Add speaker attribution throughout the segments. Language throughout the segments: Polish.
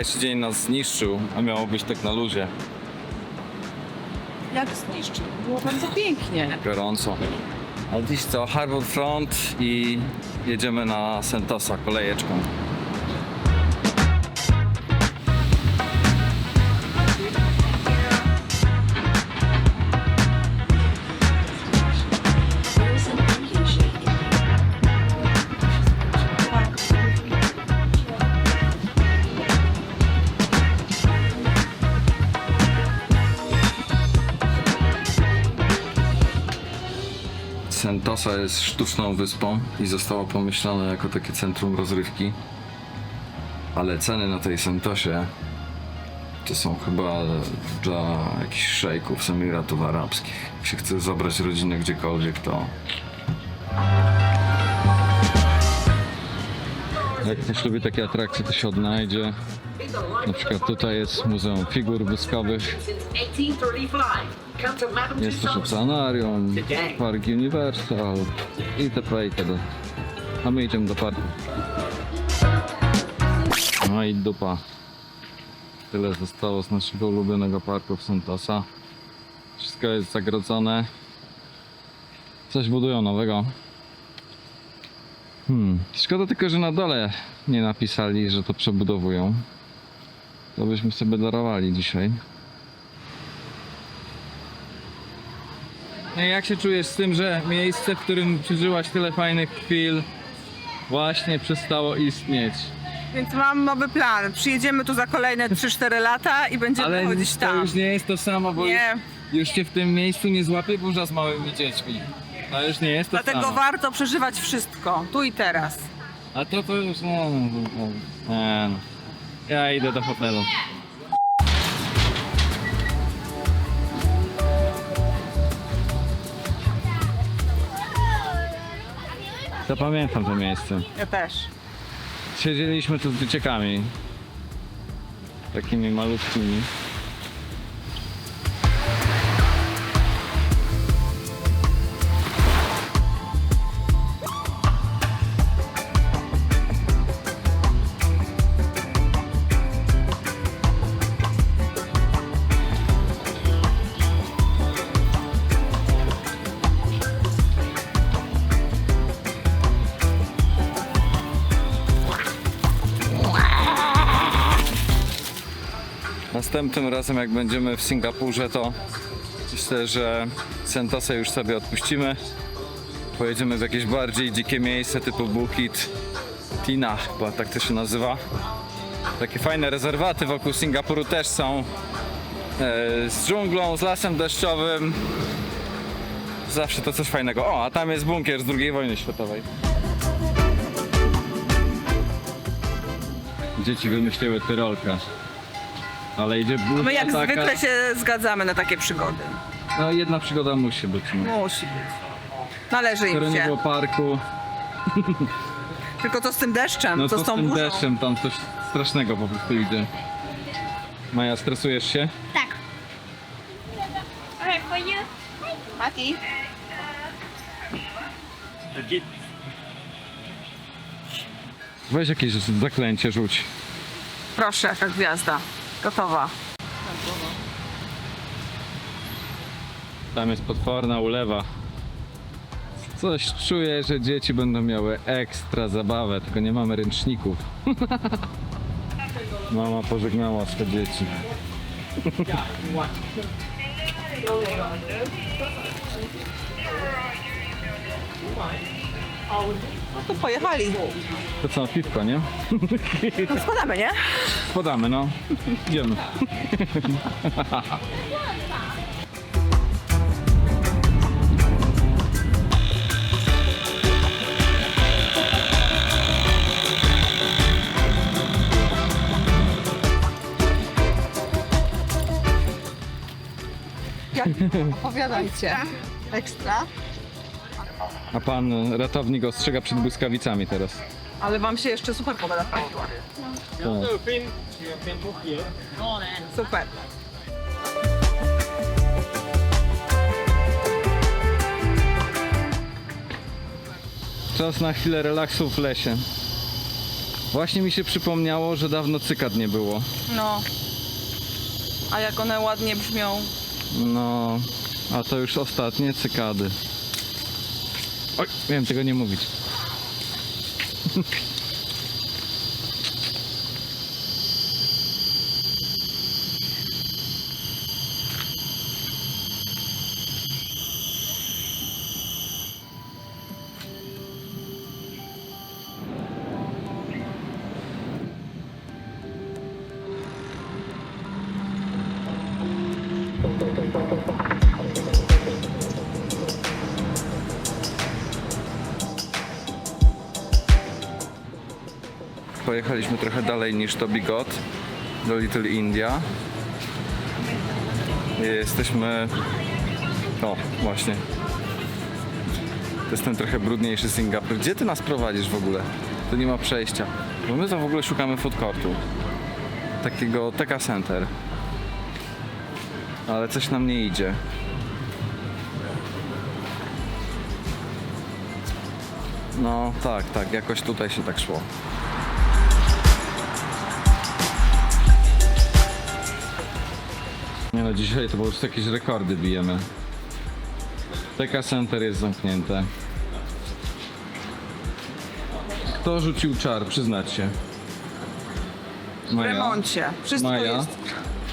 Speaker 1: Wczorajszy dzień nas zniszczył, a miało być tak na luzie.
Speaker 2: Jak zniszczył? Było bardzo pięknie.
Speaker 1: Gorąco. Ale dziś co? Harbor Front i jedziemy na Sentosa kolejeczką. Sentosa jest sztuczną wyspą i została pomyślana jako takie centrum rozrywki. Ale ceny na tej Sentosie to są chyba dla jakichś szejków z Emiratów Arabskich. Jak się chce zabrać rodzinę gdziekolwiek, to... Jak ktoś lubi takie atrakcje, to się odnajdzie. Na przykład tutaj jest Muzeum Figur Woskowych.
Speaker 3: since 1835. Come to Madame
Speaker 1: Jest też oceanarium, park Universal itp. itd. A my idziemy do parku. No i dupa. Tyle zostało z naszego ulubionego parku w Sentosa. Wszystko jest zagrodzone. Coś budują nowego. Hmm. Szkoda tylko, że na dole nie napisali, że to przebudowują. To byśmy sobie darowali dzisiaj. No Jak się czujesz z tym, że miejsce, w którym przeżyłaś tyle fajnych chwil, właśnie przestało istnieć?
Speaker 2: Więc mam nowy plan. Przyjedziemy tu za kolejne 3-4 lata i będziemy
Speaker 1: Ale
Speaker 2: chodzić
Speaker 1: to
Speaker 2: tam.
Speaker 1: już nie jest to samo, bo
Speaker 2: Nie.
Speaker 1: już, już cię w tym miejscu nie złapie burza z małymi dziećmi. To już nie jest to
Speaker 2: Dlatego
Speaker 1: samo.
Speaker 2: warto przeżywać wszystko, tu i teraz.
Speaker 1: A to to już nie, no, no, nie no. Ja idę do hotelu. Zapamiętam to miejsce.
Speaker 2: Ja też.
Speaker 1: Siedzieliśmy tu z dzieciakami. Takimi malutkimi. Następnym razem jak będziemy w Singapurze to myślę, że Sentosa już sobie odpuścimy. Pojedziemy w jakieś bardziej dzikie miejsce typu Bukit Tina, chyba tak to się nazywa. Takie fajne rezerwaty wokół Singapuru też są. E, z dżunglą, z lasem deszczowym. Zawsze to coś fajnego. O, a tam jest bunkier z II wojny światowej. Dzieci wymyśliły tyrolkę. Ale idzie burza
Speaker 2: My jak
Speaker 1: taka...
Speaker 2: zwykle się zgadzamy na takie przygody.
Speaker 1: No jedna przygoda musi być. No.
Speaker 2: Musi być. Należy im
Speaker 1: nie
Speaker 2: się.
Speaker 1: było parku,
Speaker 2: Tylko co z tym deszczem?
Speaker 1: no
Speaker 2: co
Speaker 1: to
Speaker 2: z
Speaker 1: z
Speaker 2: tą
Speaker 1: tym
Speaker 2: burzą?
Speaker 1: deszczem tam coś strasznego po prostu idzie. Maja, stresujesz się?
Speaker 4: Tak. Alright, for you.
Speaker 2: Mati?
Speaker 1: Weź jakieś zaklęcie rzuć.
Speaker 2: Proszę, jaka gwiazda. Gotowa.
Speaker 1: Tam jest potworna ulewa. Coś czuję, że dzieci będą miały ekstra zabawę, tylko nie mamy ręczników. Mama pożegnała swe dzieci.
Speaker 2: No to pojechali.
Speaker 1: To co, piwko, nie?
Speaker 2: No składamy, nie?
Speaker 1: Podamy, no. Idziemy.
Speaker 2: Opowiadajcie. Ekstra.
Speaker 1: A pan ratownik ostrzega przed błyskawicami teraz.
Speaker 2: Ale wam się jeszcze super pogoda
Speaker 1: Tak.
Speaker 2: Super.
Speaker 1: Czas na chwilę relaksu w lesie. Właśnie mi się przypomniało, że dawno cykad nie było.
Speaker 2: No. A jak one ładnie brzmią.
Speaker 1: No, a to już ostatnie cykady. Oj, miałem tego nie mówić. Pojechaliśmy trochę dalej niż to Bigot, do Little India. Jesteśmy... O, właśnie. To jest ten trochę brudniejszy Singapur. Gdzie ty nas prowadzisz w ogóle? Tu nie ma przejścia. Bo my to w ogóle szukamy food courtu. Takiego Teka Center. Ale coś nam nie idzie. No tak, tak, jakoś tutaj się tak szło. Nie no, dzisiaj to po prostu jakieś rekordy bijemy. TK Center jest zamknięte. Kto rzucił czar, przyznać się?
Speaker 2: W
Speaker 1: Maja?
Speaker 2: remoncie. Wszystko
Speaker 1: Maja?
Speaker 2: jest.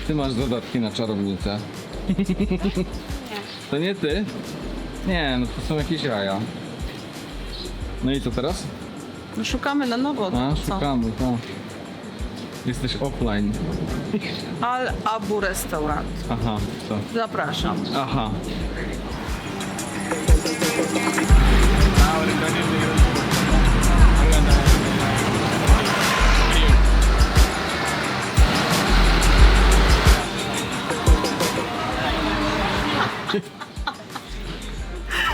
Speaker 1: Ty masz dodatki na czarownicę. To nie ty? Nie, no to są jakieś jaja. No i co teraz?
Speaker 2: No szukamy na nowo.
Speaker 1: A,
Speaker 2: co?
Speaker 1: szukamy, tak. Jesteś offline.
Speaker 2: Al Abu Restaurant.
Speaker 1: Aha, co?
Speaker 2: Zapraszam.
Speaker 1: Aha.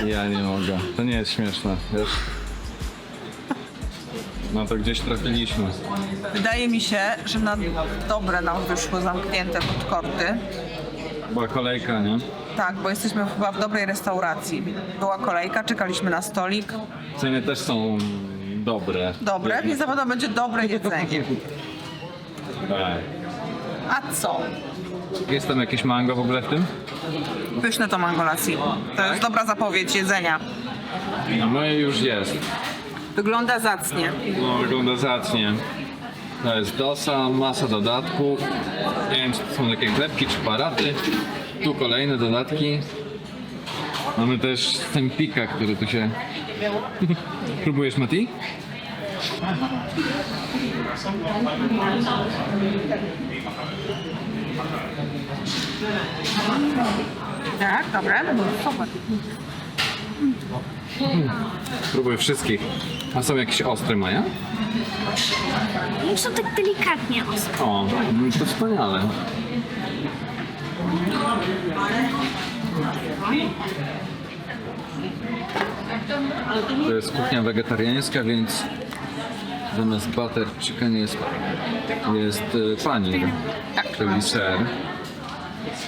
Speaker 1: Ja nie mogę. To nie jest śmieszne, wiesz? No to gdzieś trafiliśmy.
Speaker 2: Wydaje mi się, że na dobre nam wyszły zamknięte podkorty.
Speaker 1: Była kolejka, nie?
Speaker 2: Tak, bo jesteśmy chyba w dobrej restauracji. Była kolejka, czekaliśmy na stolik.
Speaker 1: Ceny też są dobre.
Speaker 2: Dobre, więc na pewno będzie dobre jedzenie.
Speaker 1: Tak.
Speaker 2: A co?
Speaker 1: Jest tam jakieś mango w ogóle w tym?
Speaker 2: Pyszne to mango lassi. To jest dobra zapowiedź jedzenia.
Speaker 1: No moje już jest.
Speaker 2: Wygląda zacnie.
Speaker 1: No wygląda zacnie. To jest dosa, masa dodatków. Nie wiem czy to są takie chlebki czy paraty. Tu kolejne dodatki. Mamy też tempika, który tu się... Próbujesz Mati?
Speaker 2: Tak, dobre? Super.
Speaker 1: Próbuję wszystkich. A są jakieś ostre Maja?
Speaker 4: No są tak delikatnie ostre.
Speaker 1: O, no to wspaniale. To jest kuchnia wegetariańska, więc zamiast butter chicken jest, jest e, panir, czyli ser.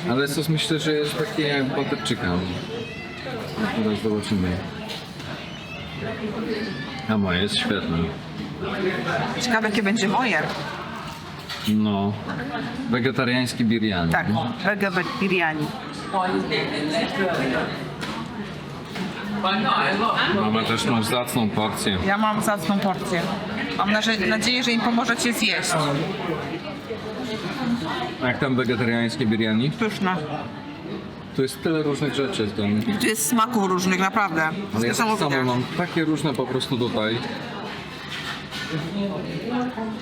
Speaker 1: Ale sos myślę, że jest taki jak butter chicken. Teraz zobaczymy. A moje jest świetne.
Speaker 2: Ciekawe, jakie będzie moje.
Speaker 1: No, wegetariański biryani.
Speaker 2: Tak, wege biryani.
Speaker 1: Mama też masz zacną porcję.
Speaker 2: Ja mam zacną porcję. Mam nadzieję, że im pomożecie zjeść.
Speaker 1: Jak tam wegetariańskie biryani?
Speaker 2: Pyszne.
Speaker 1: Tu jest tyle różnych rzeczy. Tam.
Speaker 2: Tu jest smaków różnych, naprawdę.
Speaker 1: Ale ja tak samo mam takie różne po prostu tutaj.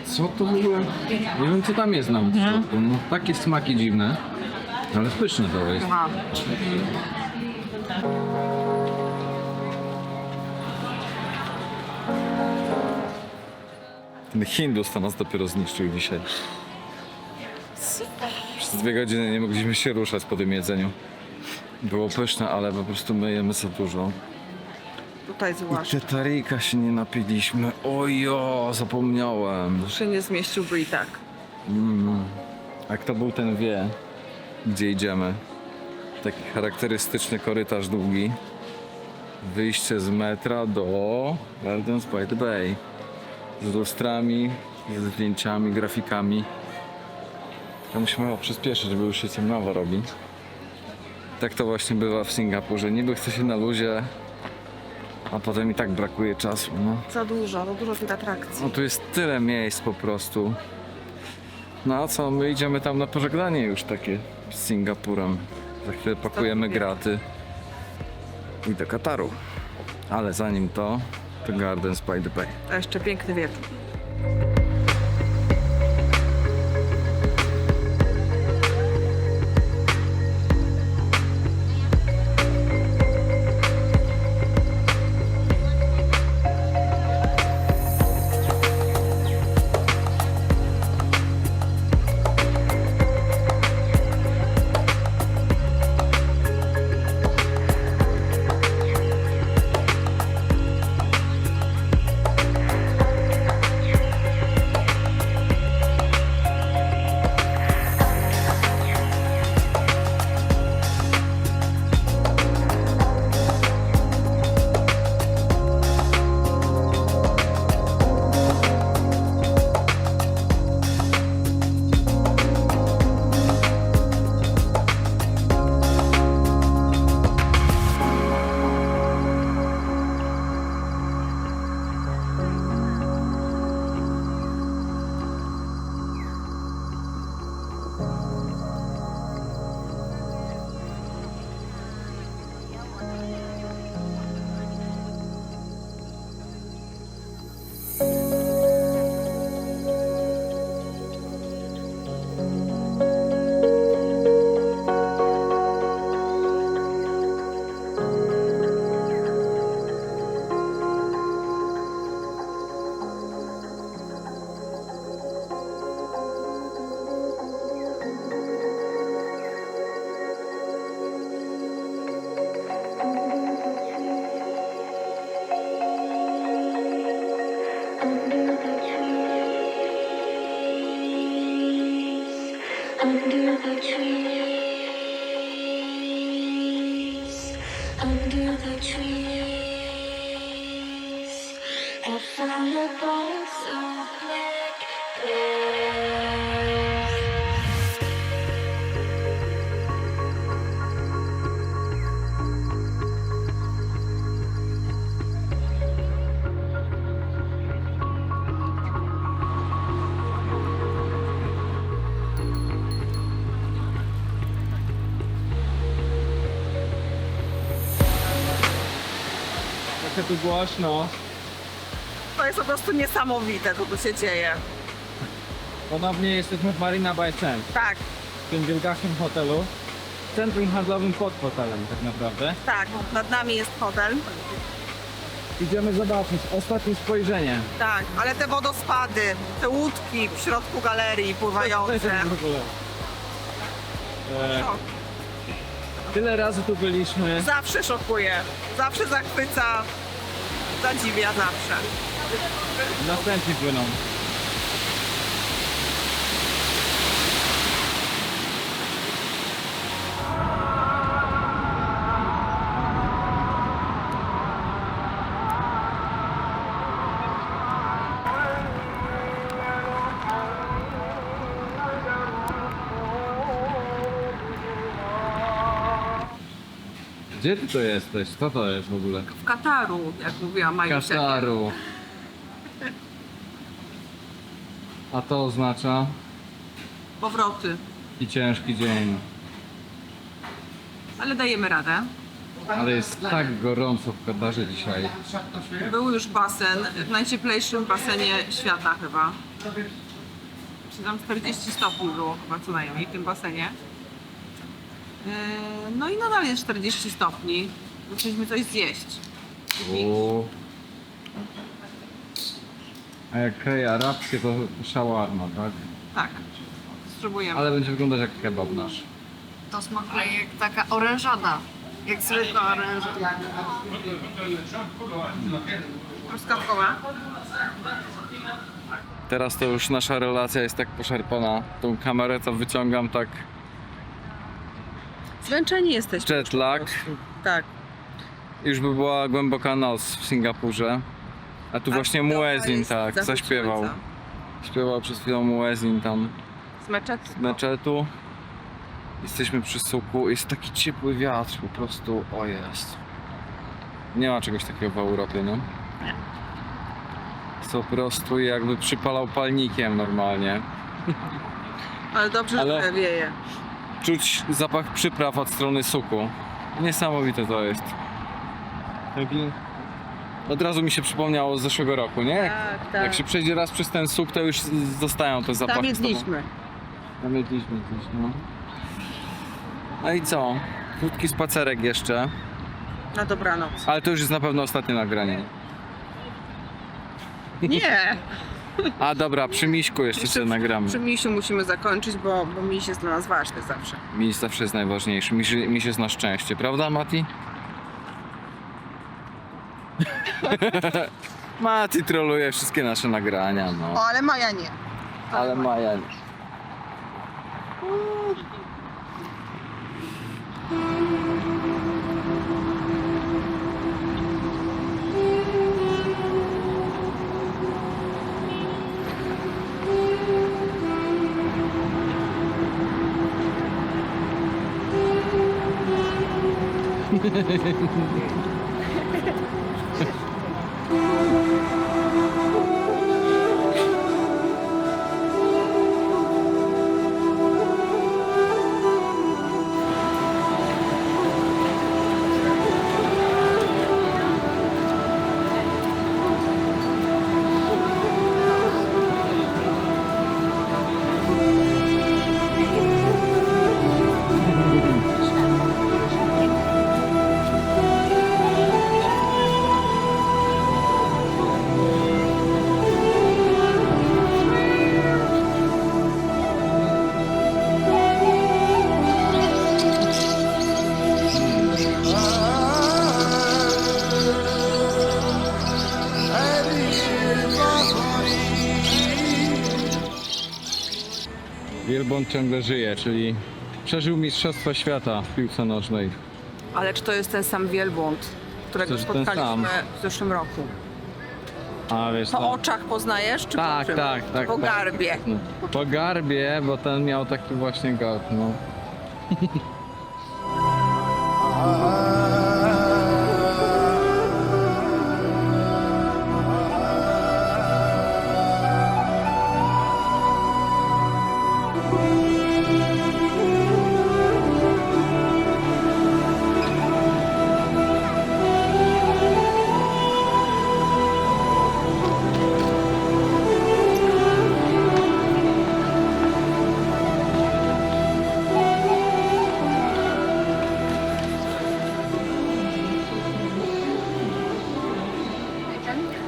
Speaker 1: Co to w ogóle? Nie wiem co tam jest nam w środku. No, takie smaki dziwne. Ale pyszne to jest.
Speaker 2: Aha.
Speaker 1: Ten Hindus to nas dopiero zniszczył dzisiaj. Przez dwie godziny nie mogliśmy się ruszać po tym jedzeniu. Było pyszne, ale po prostu my jemy za dużo.
Speaker 2: Tutaj zwłaszcza.
Speaker 1: Tetarika się nie napiliśmy. Ojo, zapomniałem.
Speaker 2: Się nie zmieściłby i tak.
Speaker 1: A kto był ten wie, gdzie idziemy. Taki charakterystyczny korytarz długi. Wyjście z metra do Gardens by the Bay. z lustrami, ze zdjęciami, grafikami. To musimy chyba przyspieszyć, bo już się ciemnowo robi. Tak to właśnie bywa w Singapurze. Niby chce się na luzie, a potem i tak brakuje czasu. No.
Speaker 2: Za dużo, za dużo tych atrakcji.
Speaker 1: No tu jest tyle miejsc po prostu. No a co, my idziemy tam na pożegnanie już takie z Singapurem. Za chwilę pakujemy graty i do Kataru. Ale zanim to, to Gardens by the Bay.
Speaker 2: To jeszcze piękny wieczór.
Speaker 5: Under the trees, I found a box of blackberries.
Speaker 1: Tu głośno.
Speaker 2: To jest po prostu niesamowite, co tu się dzieje.
Speaker 1: Ponownie jesteśmy w Marina Bay Sands,
Speaker 2: Tak,
Speaker 1: w tym wielgachnym hotelu. Centrum handlowym pod hotelem tak naprawdę.
Speaker 2: tak, nad nami jest hotel.
Speaker 1: Idziemy zobaczyć ostatnie spojrzenie.
Speaker 2: Tak, ale te wodospady, te łódki w środku galerii pływające.
Speaker 1: w ogóle. E,
Speaker 2: Szok.
Speaker 1: tyle razy tu byliśmy.
Speaker 2: Zawsze szokuje, zawsze zachwyca, zadziwia zawsze.
Speaker 1: Następni płyną. Gdzie ty to jesteś? Co to jest w ogóle?
Speaker 2: W Kataru, jak mówiła Majusia.
Speaker 1: Kataru. A to oznacza
Speaker 2: Powroty,
Speaker 1: i ciężki dzień.
Speaker 2: ale dajemy radę.
Speaker 1: Ale jest tak gorąco w Katarze dzisiaj.
Speaker 2: Był już basen, w najcieplejszym basenie świata chyba. Czy tam 40 stopni było chyba co najmniej w tym basenie. Yy, No i nadal jest 40 stopni. Musieliśmy coś zjeść.
Speaker 1: U. A jak kraje arabskie to shawarma, tak?
Speaker 2: Tak, spróbujemy.
Speaker 1: Ale będzie wyglądać jak kebab nasz.
Speaker 6: To smakuje jak taka orężada. Jak zwykła orężada.
Speaker 2: Truskawkowa.
Speaker 1: Teraz to już nasza relacja jest tak poszarpana. Tą kamerę to wyciągam tak
Speaker 2: Zmęczeni jesteśmy.
Speaker 1: jet lag.
Speaker 2: Tak.
Speaker 1: Już by była głęboka noc w Singapurze. A tu
Speaker 2: A
Speaker 1: właśnie
Speaker 2: dobra
Speaker 1: Muezin,
Speaker 2: jest
Speaker 1: tak,
Speaker 2: zachód
Speaker 1: zaśpiewał.
Speaker 2: słońca.
Speaker 1: Śpiewał przed chwilą Muezin tam
Speaker 2: Z meczetu.
Speaker 1: z meczetu. Jesteśmy przy suku, jest taki ciepły wiatr, po prostu, o jest. Nie ma czegoś takiego w Europie, no. Jest po prostu jakby przypalał palnikiem normalnie.
Speaker 2: Ale dobrze,
Speaker 1: Ale-
Speaker 2: że wieje.
Speaker 1: Czuć zapach przypraw od strony suku. Niesamowite to jest. Taki... Od razu mi się przypomniało z zeszłego roku, nie? Jak,
Speaker 2: Tak, tak.
Speaker 1: jak się przejdzie raz przez ten suk, to już zostają te zapachy.
Speaker 2: Tam
Speaker 1: z tobą.
Speaker 2: jedliśmy.
Speaker 1: Tam jedliśmy gdzieś, no. No i co? Krótki spacerek jeszcze,
Speaker 2: Na dobranoc.
Speaker 1: ale to już jest na pewno ostatnie nagranie.
Speaker 2: Nie!
Speaker 1: A dobra, przy Miśku jeszcze sobie nagramy.
Speaker 2: Przy misiu musimy zakończyć, bo, bo miś jest dla nas ważny zawsze.
Speaker 1: Miś zawsze jest najważniejszy. Miś, miś jest na szczęście, prawda Mati? Mati troluje wszystkie nasze nagrania, no.
Speaker 2: O, ale Maja nie.
Speaker 1: Ale Maja nie. Thank you. Wielbłąd ciągle żyje, czyli przeżył Mistrzostwa Świata w piłce nożnej.
Speaker 2: Ale czy to jest ten sam wielbłąd, którego
Speaker 1: ten
Speaker 2: spotkaliśmy w zeszłym roku?
Speaker 1: A wiesz,
Speaker 2: Po
Speaker 1: to...
Speaker 2: oczach poznajesz, czy
Speaker 1: Tak,
Speaker 2: po czym?
Speaker 1: tak, tak,
Speaker 2: Po
Speaker 1: tak.
Speaker 2: garbie.
Speaker 1: No, Po garbie, bo ten miał taki właśnie garb, no.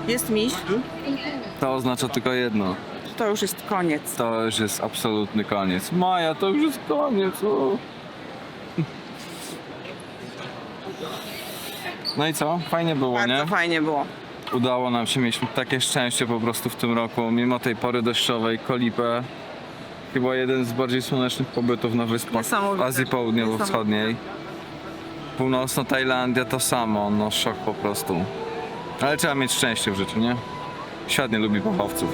Speaker 2: Jest miś,
Speaker 1: To oznacza tylko jedno.
Speaker 2: To już jest koniec.
Speaker 1: To już jest absolutny koniec. Maja, to już jest koniec. O. No i co? Fajnie było,
Speaker 2: Bardzo
Speaker 1: nie?
Speaker 2: fajnie było.
Speaker 1: Udało nam się, mieliśmy takie szczęście po prostu w tym roku, mimo tej pory deszczowej, Kolipę. Chyba jeden z bardziej słonecznych pobytów na wyspach w
Speaker 2: Niesamowite.
Speaker 1: Azji Południowo-Wschodniej. Północno-Tajlandia to samo, no szok po prostu. Ale trzeba mieć szczęście w życiu, nie? Świat nie lubi pochowców.